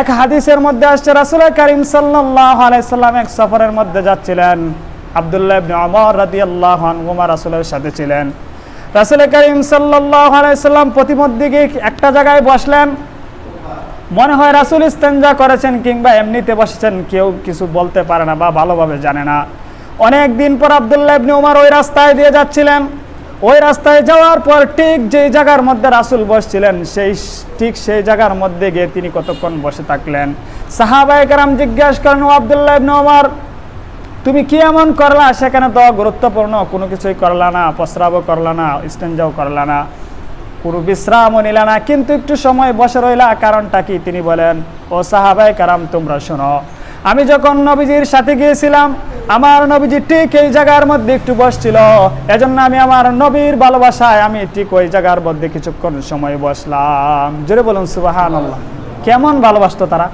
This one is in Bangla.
এক হাদিসের মধ্যে আসছে রাসুল করিম সাল্লাহ আলাইসাল্লাম এক সফরের মধ্যে যাচ্ছিলেন। আবদুল্লাহ ইবনে ওমর রাদিয়াল্লাহু আনহু রাসূলের সাথে ছিলেন। রাসূল করিম সাল্লাল্লাহু আলাইহি সাল্লাম প্রতিমধ্যে একটা জায়গায় বসলেন। মনে হয় রাসূল ইস্তেঞ্জা করেছেন কিংবা এমনিতে বসেছেন, কেউ কিছু বলতে পারে না বা ভালোভাবে জানে না। অনেক দিন পর আবদুল্লাহ ইবনে ওমর ওই রাস্তায় দিয়ে যাচ্ছিলেন। ওই রাস্তায় যাওয়ার পর ঠিক যেই জায়গার মধ্যে রাসূল বসছিলেন, সেই ঠিক সেই জায়গার মধ্যে গিয়ে তিনি কতক্ষণ বসে থাকলেন? সাহাবায়ে কেরাম জিজ্ঞাসা করেন "ও আবদুল্লাহ ইবনে ওমর, তুমি কি এমন করলা? সেখানে তো গুরুত্বপূর্ণ, কোনো কিছুই করলা না, প্রস্রাবও করলা না স্টেঞ্জাও করলা না। কোনো বিশ্রামও নিলা না, কিন্তু একটু সময় বসে রইলা, কারণটা কি? তিনি বলেন, ও সাহাবাই কারাম, তোমরা শোনো, আমি যখন নবীজির সাথে গিয়েছিলাম আমার নবীজি ঠিক এই জায়গার মধ্যে একটু বসছিল। এজন্য আমি আমার নবীর ভালোবাসায় আমি ঠিক ওই জায়গার মধ্যে কিছুক্ষণ সময় বসলাম। জোরে বলুন সুবাহান কেমন ভালোবাসতো তারা?